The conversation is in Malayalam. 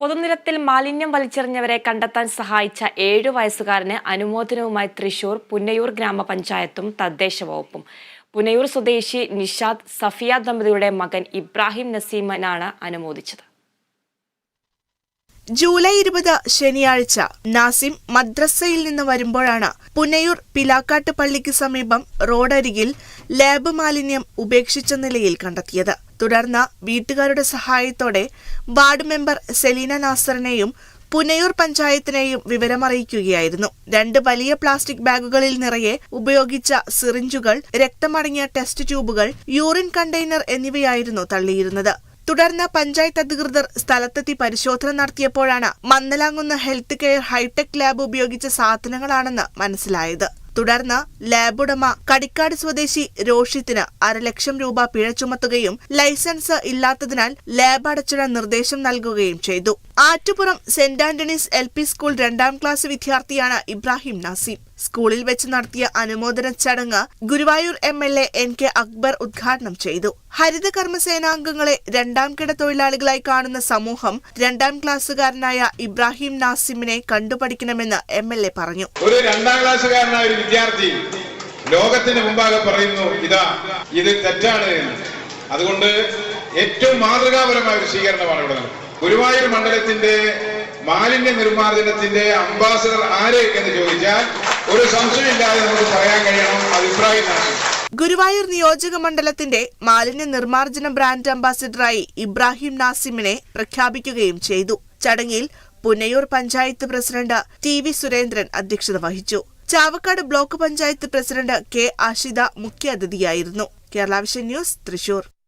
പൊതുനിരത്തിൽ മാലിന്യം വലിച്ചെറിഞ്ഞവരെ കണ്ടെത്താൻ സഹായിച്ച ഏഴു വയസ്സുകാരന് അനുമോദനവുമായി തൃശൂർ പുന്നയൂർ ഗ്രാമപഞ്ചായത്തും തദ്ദേശ വകുപ്പും. പുന്നയൂർ സ്വദേശി നിഷാദ് സഫിയ ദമ്പതിയുടെ മകൻ ഇബ്രാഹിം നസീമനാണ് അനുമോദിച്ചത്. ജൂലൈ ഇരുപത് ശനിയാഴ്ച നാസിം മദ്രസയിൽ നിന്ന് വരുമ്പോഴാണ് പുനയൂർ പിലാക്കാട്ട് പള്ളിക്ക് സമീപം റോഡരികിൽ ലാബ് മാലിന്യം ഉപേക്ഷിച്ച നിലയിൽ കണ്ടെത്തിയത്. തുടർന്ന് വീട്ടുകാരുടെ സഹായത്തോടെ വാർഡ് മെമ്പർ സെലീന നാസറിനെയും പുനയൂർ പഞ്ചായത്തിനെയും വിവരമറിയിക്കുകയായിരുന്നു. രണ്ട് വലിയ പ്ലാസ്റ്റിക് ബാഗുകളിൽ നിറയെ ഉപയോഗിച്ച സിറിഞ്ചുകൾ രക്തമടങ്ങിയ ടെസ്റ്റ് ട്യൂബുകൾ യൂറിൻ കണ്ടെയ്നർ എന്നിവയായിരുന്നു തള്ളിയിരുന്നത്. തുടർന്ന് പഞ്ചായത്ത് അധികൃതർ സ്ഥലത്തെത്തി പരിശോധന നടത്തിയപ്പോഴാണ് Mannalamkunna health care hitech lab ഉപയോഗിച്ച സാധനങ്ങളാണെന്ന് മനസ്സിലായത്. തുടർന്ന് ലാബ് ഉടമ കടിക്കാട് സ്വദേശി രോഷിത്തിന് അരലക്ഷം രൂപ പിഴ ചുമത്തുകയും ലൈസൻസ് ഇല്ലാത്തതിനാൽ ലാബ് അടച്ചിടാൻ നിർദ്ദേശം നൽകുകയും ചെയ്തു. Attupuram saint Antony's L school രണ്ടാം ക്ലാസ് വിദ്യാർത്ഥിയാണ് ഇബ്രാഹിം നാസിം. സ്കൂളിൽ വെച്ച് നടത്തിയ അനുമോദന ചടങ്ങ് Guruvayur M L A N K Akbar ഉദ്ഘാടനം ചെയ്തു. ഹരിത കർമ്മസേനാംഗങ്ങളെ രണ്ടാം കിട തൊഴിലാളികളായി കാണുന്ന സമൂഹം രണ്ടാം ക്ലാസ്സുകാരനായ ഇബ്രാഹിം നാസിമിനെ കണ്ടുപഠിക്കണമെന്ന് എം എൽ എ പറഞ്ഞു. ഒരു രണ്ടാം ക്ലാസ്സുകാരനായ ഒരു വിദ്യാർത്ഥി ലോകത്തിന് മുമ്പാകെ പറയുന്നു ഇതാ ഇത് തെറ്റാണ് അതുകൊണ്ട് ഏറ്റവും മാതൃകാപരമായ ഒരു സ്വീകരണമാണ് ഇവിടെ. ഗുരുവായൂർ മണ്ഡലത്തിന്റെ മാലിന്യ നിർമ്മാർജനത്തിന്റെ അംബാസഡർ ആര് എന്ന് ചോദിച്ചാൽ ഒരു സംശയമില്ലാതെ നമുക്ക് പറയാൻ കഴിയണം. നാസിം ഗുരുവായൂർ നിയോജക മണ്ഡലത്തിന്റെ മാലിന്യ നിർമ്മാർജന ബ്രാൻഡ് അംബാസിഡറായി ഇബ്രാഹിം നാസിമിനെ പ്രഖ്യാപിക്കുകയും ചെയ്തു. ചടങ്ങിൽ Punnayur panchayat president T V Surendran അധ്യക്ഷത വഹിച്ചു. Chavakkad block panchayat president K Ashitha മുഖ്യാതിഥിയായിരുന്നു. Kerala news Thrissur.